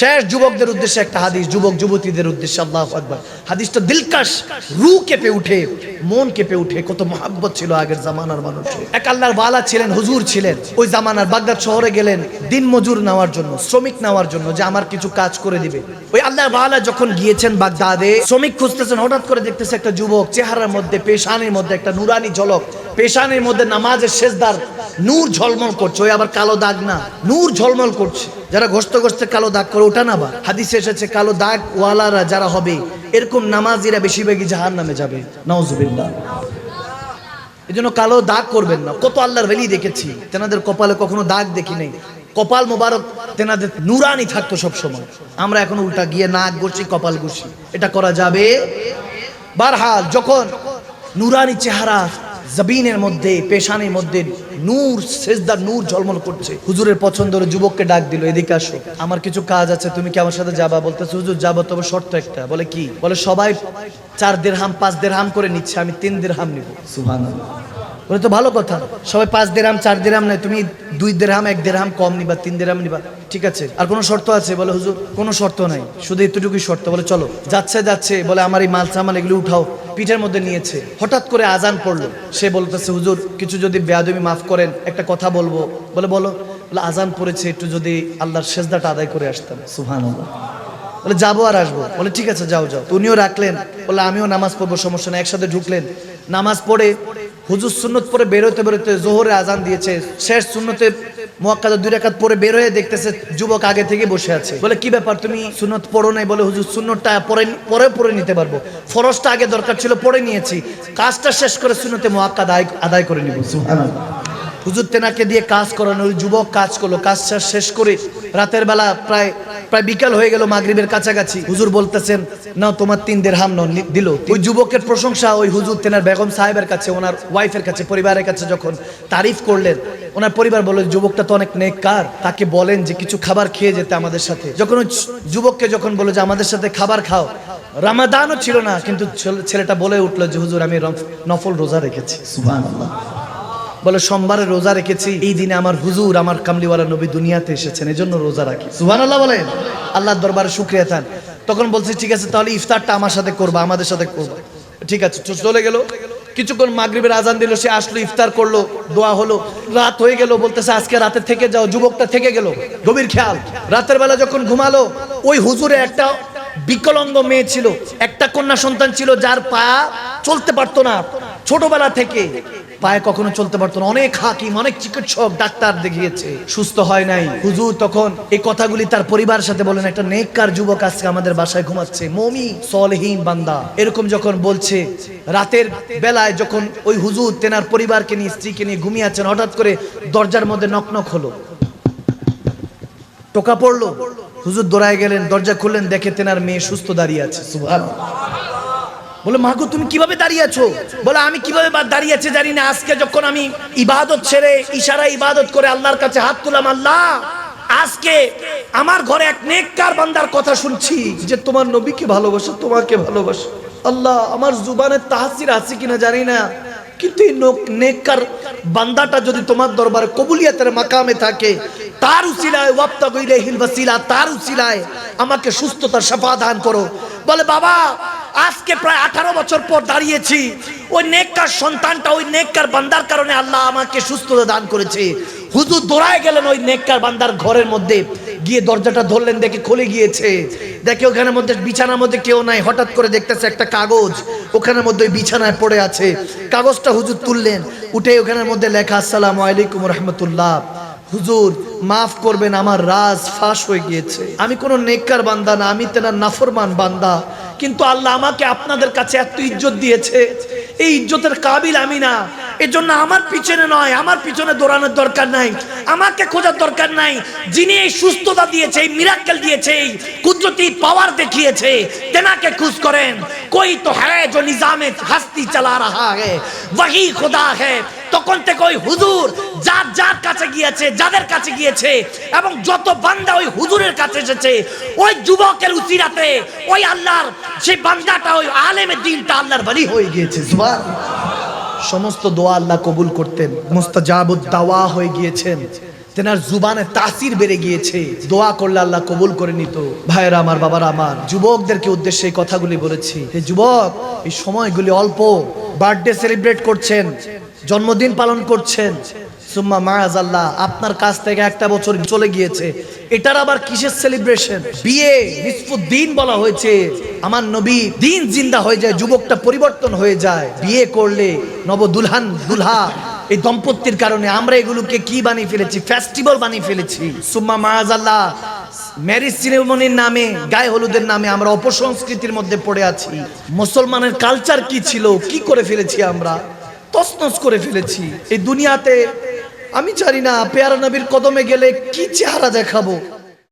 শেষ যুবকদের উদ্দেশ্যে একটা হাদিস, যুবক যুবতীদের উদ্দেশ্যে, আল্লাহ আকবার। হাদিসটা দিলকাশ রু কেঁপে উঠে, মন কেঁপে উঠে, কত মহাব্বত ছিল আগের জামানার মানুষের এক আল্লাহর বালা ছিলেন, হুজুর ছিলেন, ওই জামানার বাগদাদ শহরে গেলেন, দিন মজুর নেওয়ার জন্য, শ্রমিক নেওয়ার জন্য, যে আমার কিছু কাজ করে দিবে। ওই আল্লাহর বালা যখন গিয়েছেন বাগদাদে, শ্রমিক খুঁজতেছেন, হঠাৎ করে দেখতেছে একটা যুবক চেহারার মধ্যে, পেশানির মধ্যে একটা নুরানি ঝলক, পেশানির মধ্যে নামাজের শেষদার নূর ঝলমল করছে, ওই আবার কালো দাগ না, নূর ঝলমল করছে। যারা ঘষতে ঘষতে কালো দাগ করে, ওটা না বা? হাদিসে এসেছে, কালো দাগ ওয়ালারা যারা হবে, এরকম নামাজিরা বেশিরভাগই জাহান নামে যাবে। নওজুবিল্লাহ এই জন্য কালো দাগ করবেন না। কত আল্লাহর ভেলি দেখেছি, তেনাদের কপালে কখনো দাগ দেখি নেই। কপাল মোবারক, তেনাদের নুরানি থাকতো সব সময় আমরা এখন উল্টা গিয়ে নাক ঘষি, কপাল ঘষি। এটা করা যাবে? বারহাল, যখন নুরানি চেহারা জবিনের মধ্যে, পেশানের মধ্যে নূর, সেজদার নূর ঝলমল করছে। হুজুরের পছন্দের যুবককে ডাক দিল, এদিকে আসো। আমার কিছু কাজ আছে, তুমি কি আমার সাথে যাবা? বলতেছো, হুজুর, যাব, তবে শর্ত একটা। বলে, কি? বলে, সবাই চার দেড় হাম পাঁচ দেড় হাম করে নিচ্ছে, আমি তিন দেড় হাম নিব। সুবহানাল্লাহ। বলে, তো ভালো কথা। সবাই পাঁচ দেড়হাম চার দেড়হাম নাই তুমি দুই দেড়হাম এক দেড়হাম কম নিবা, তিন দেড়হাম নিবা। ঠিক আছে? আর কোনো শর্ত আছে? বলে, হুজুর, কোনো শর্ত নাই। শুধু এতটুকুই শর্ত। বলে, চলো, যাচ্ছে যাচ্ছে। বলে, আমার এই মাল সামাল এগুলো উঠাও। পিঠের মধ্যে নিয়েছে। হঠাৎ করে আজান পড়ল। সে বলতেছে, হুজুর, কিছু যদি বেয়াদমি মাফ করেন, একটা কথা বলব। বলে, বলো। বলে, আজান পড়েছে, একটু যদি আল্লাহর সেজদাটা আদায় করে আসতাম সুহান বলে, যাব আর আসব। বলে, ঠিক আছে, যাও যাও। উনিও রাখলেন। বলে, আমিও নামাজ পড়ব, সমস্যা নেই। একসাথে ঢুকলেন। নামাজ পড়ে হুজুর সুন্নত পরে বেরোতে বেরোতে জোহরে আজান দিয়েছে, শেষ সুন্নতে মোয়াক্কাদা দুই রাকাত পরে বের হয়ে দেখতেছে যুবক আগে থেকে বসে আছে। বলে, কি ব্যাপার তুমি সুন্নত পড়ো নাই? বলে, হুজুর, সুন্নতটা পরে পরে পরে নিতে পারব। ফরজটা আগে দরকার ছিল, পরে নিয়েছি। কাজটা শেষ করে সুন্নতে মোয়াক্কাদ আদায় আদায় করে নিব। হুজুর তেনাকে দিয়ে কাজ করানো যুবক কাজ করল। কাজ শেষ শেষ করে রাতের বেলা প্রায় প্রায় বিকাল হয়ে গেল মাগরিবের কাছাকাছি। হুজুর বলতেছেন, না, তোমার তিন দের হাম দিল। ওই যুবকের প্রশংসা, ওই হুজুর তেনার বেগম সাহেবের কাছে, ওনার ওয়াইফের কাছে, পরিবারের কাছে যখন তারিফ করলেন, ওনার পরিবার বলল যুবকটা তো অনেক নেককার। তাকে বলেন যে কিছু খাবার খেয়ে যেতে আমাদের সাথে। যখন ওই যুবককে যখন বলে যে, আমাদের সাথে খাবার খাও। রামাদানও ছিল না, কিন্তু ছেলে- ছেলেটা বলে উঠল যে, হুজুর, আমি নফল রোজা রেখেছি। বলে, সোমবারে রোজা রেখেছি, এই দিনে আমার হুজুর আমার কামলিওয়ালা নবী দুনিয়াতে এসেছেন এই জন্য রোজা রাখি। সুহান আল্লাহ বলেন, আল্লাহর দরবারে শুক্রিয়া থান তখন বলছে, ঠিক আছে, তাহলে ইফতারটা আমার সাথে করবা, আমাদের সাথে করবা। ঠিক আছে চলে গেল। কিছুক্ষণ মাগরিবের আজান দিল, সে আসলো, ইফতার করল, দোয়া হলো। রাত হয়ে গেল, বলতেছে, আজকে রাতে থেকে যাও, যুবকটা থেকে গেল। গভীর খেয়াল। রাতের বেলা যখন ঘুমালো, ওই হুজুরে একটা বিকলাঙ্গ মেয়ে ছিল, একটা কন্যা সন্তান ছিল, যার পা চলতে পারতো না। ছোটবেলা থেকে পায়ে কখনো চলতে পারতো না। অনেক হাকিম, অনেক চিকিৎসক, ডাক্তার দেখিয়েছে। সুস্থ হয় নাই। হুজুর তখন এই কথাগুলি তার পরিবারের সাথে বলেন, একটা নেককার যুবক আজকে আমাদের বাসায় ঘুমাচ্ছে। মমি সলহীন বান্দা। এরকম যখন বলছে, রাতের বেলায় যখন ওই হুজুর তেনার পরিবারকে নিয়ে, স্ত্রীকে নিয়ে ঘুমিয়ে আছেন, হঠাৎ করে দরজার মধ্যে নকনক হলো। টোকা পড়ল। হুজুর দৌড়ায় গেলেন, দরজা খুললেন, দেখে তেনার মেয়ে সুস্থ দাঁড়িয়ে আছে। সুবহানাল্লাহ। বলে, মাগো, তুমি কীভাবে দাঁড়িয়ে আছো? বলে, আমি কীভাবে দাঁড়িয়ে আছি জানি না। আজকে যখন আমি ইবাদত ছেড়ে, ইশারা ইবাদত করে আল্লাহর কাছে হাত তুলাম, আল্লাহ, আজকে আমার ঘরে এক নেককার বান্দার কথা শুনছি যে, তোমার নবীকে ভালোবাসো, তোমাকে ভালোবাসো। আল্লাহ, আমার জুবানের তাহাসির আছে কিনা জানি না। কিন্তু এই নেককার বান্দাটা যদি তোমার দরবারে কবুলিয়াতের মাকামে থাকে, তার উসিলায় ওয়াপ্তা গইলে হিল বাসিলা তার উসিলায় আমাকে সুস্থতার সাফা দান করো। বলে, বাবা আজকে প্রায় আঠারো বছর পর দাঁড়িয়েছি। ওই নেককার সন্তানটা, ওই নেককার বান্দার কারণে আল্লাহ আমাকে সুস্থতা দান করেছে। হুজুর দৌড়ায় গেলেন ওই নেককার বান্দার ঘরের মধ্যে। গিয়ে দরজাটা ধরলেন, দেখে খুলে গিয়েছে। দেখে ওখানের মধ্যে বিছানার মধ্যে কেউ নাই। হঠাৎ করে দেখতেছে একটা কাগজ। ওখানের মধ্যে ওই বিছানায় পড়ে আছে। কাগজটা হুজুর তুললেন। উঠে ওখানের মধ্যে লেখা, আসসালামু আলাইকুম রহমতুল্লাহ। হুজুর, মাফ করবেন, আমার রাজ ফাঁস হয়ে গিয়েছে। আমি কোনো নেককার বান্দা না। আমি তেনার নাফরমান বান্দা। কিন্তু আল্লাহ আমাকে আপনাদের কাছে এত ইজ্জত দিয়েছে। এই ইজ্জতের কাবিল আমি না। এজন্য আমার পিছনে নয়, আমার পিছনে দৌড়ানোর দরকার নাই। আমাকে খোঁজার দরকার নাই। যিনি এই সুস্থতা দিয়েছে, এই মিরাক্কেল দিয়েছে, এই কুদরতি পাওয়ার দেখিয়েছে, তেনাকে খুশ করেন। কই তো হ্যাঁ যো নিজামে হাস্তি চালা রাহা হে, ওয়াহি খোদা হে। তখন থেকে ওই হুজুর গিয়েছে, যাদের কাছে গিয়েছে, এবং যত বান্দা ওই হুজুরের কাছে এসেছে, ওই যুবকের উচিরাতে ওই আল্লাহর সেই বান্দাটা, ওই আলেমের দিনটা আল্লাহর বলি হয়ে গিয়েছে। সমস্ত দোয়া আল্লাহ কবুল করতেন মুস্তাজাবুদ দাওয়া হয়ে গিয়েছেন। তেনার জুবানে তাসির বেড়ে গিয়েছে, দোয়া করলে আল্লাহ কবুল করে নিত। ভাইয়েরা আমার, বাবারা আমার, যুবকদেরকে উদ্দেশ্যে এই কথাগুলি বলেছি। হে যুবক, এই সময়গুলি অল্প, বার্থডে সেলিব্রেট করছেন, জন্মদিন পালন করছেন সুম্মা মায়াজ আল্লাহ আপনার কাছ থেকে একটা বছর চলে গিয়েছে। এটার আবার কিসের সেলিব্রেশন বিয়ে নিসফুদ্দিন বলা হয়েছে। আমার নবী দিন জিন্দা হয়ে যায়, যুবকটা পরিবর্তন হয়ে যায়। বিয়ে করলে নব দুলহান দুলহা, এই দম্পতির কারণে আমরা এগুলোকে কি বানিয়ে ফেলেছি? ফেস্টিভ্যাল বানিয়ে ফেলেছি। সুম্মা মায়াজ আল্লাহ ম্যারিজ সিনেমনির নামে, গায়ে হলুদের নামে আমরা অপসংস্কৃতির মধ্যে পড়ে আছি। মুসলমানের কালচার কি ছিল? কি করে ফেলেছি আমরা? তসনস করে ফেলেছি। এই দুনিয়াতে আমি জানি না পেয়ারা নবীর কদমে গেলে কি চেহারা দেখাবো?